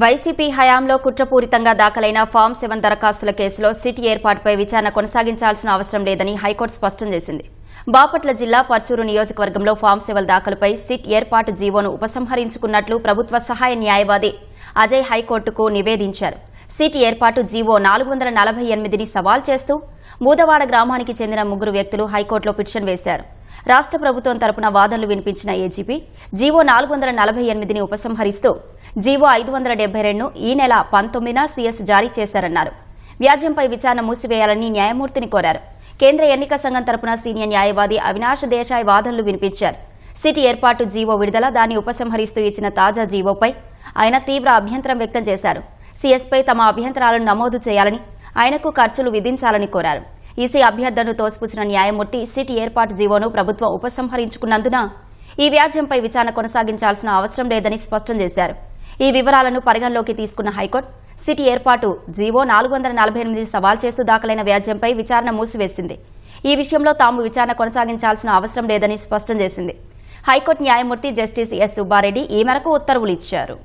YCP హయాంలో కుట్రపూరితంగా దాఖలైన ఫామ్ సెవెన్ దరఖాస్తుల కేసులో సిట్ ఏర్పాటుపై విచారణ కొనసాగించాల్సిన అవసరం లేదని హైకోర్టు స్పష్టం చేసింది. బాపట్ల జిల్లా పర్చూరు నియోజకవర్గంలో ఫామ్ సెవెల్ దాఖలుపై సిట్ ఏర్పాటు జీవోను ఉపసంహరించుకున్నట్లు ప్రభుత్వ సహాయ న్యాయవాది అజయ్ హైకోర్టుకు నివేదించారు. సిట్ ఏర్పాటు జీవో నాలుగు వందల నలభై ఎనిమిదిని సవాల్ చేస్తూ మూదవాడ గ్రామానికి చెందిన ముగ్గురు వ్యక్తులు హైకోర్టులో పిటిషన్ వేశారు. రాష్ట్ర ప్రభుత్వం తరపున వాదనలు వినిపించిన ఏజీపీ జీవో నాలుగు వందల నలభై ఎనిమిదిని ఉపసంహరిస్తూ జీవో ఐదు వందల డెబ్బై రెండును ఈ నెల పంతొమ్మిదిన సీఎస్ జారీ చేశారన్నారు. వ్యాజ్యంపై విచారణ మూసివేయాలని న్యాయమూర్తిని కోరారు. కేంద్ర ఎన్నిక సంఘం తరపున సీనియర్ న్యాయవాది అవినాష్ దేశాయ్ వాదనలు వినిపించారు. సిటీ ఏర్పాటు జీవో విడుదల దాన్ని ఉపసంహరిస్తూ ఇచ్చిన తాజా జీవోపై ఆయన తీవ్ర అభ్యంతరం వ్యక్తం చేశారు. సీఎస్పై తమ అభ్యంతరాలను నమోదు చేయాలని ఆయనకు ఖర్చులు విధించాలని కోరారు. ఈసీ అభ్యర్థనను తోసిపుచ్చిన న్యాయమూర్తి సిటీ ఏర్పాటు జీవోను ప్రభుత్వం ఉపసంహరించుకున్నందున ఈ వ్యాజ్యంపై విచారణ కొనసాగించాల్సిన అవసరం లేదని స్పష్టం చేశారు. ఈ వివరాలను పరిగణలోకి తీసుకున్న హైకోర్టు సిటీ ఏర్పాటు జీవో నాలుగు వందల నలభై ఎనిమిది సవాల్ చేస్తూ దాఖలైన వ్యాజ్యంపై విచారణ మూసివేసింది. ఈ విషయంలో తాము విచారణ కొనసాగించాల్సిన అవసరం లేదని స్పష్టం చేసింది. హైకోర్టు న్యాయమూర్తి జస్టిస్ ఎస్ సుబ్బారెడ్డి ఈ మేరకు ఉత్తర్వులు ఇచ్చారు.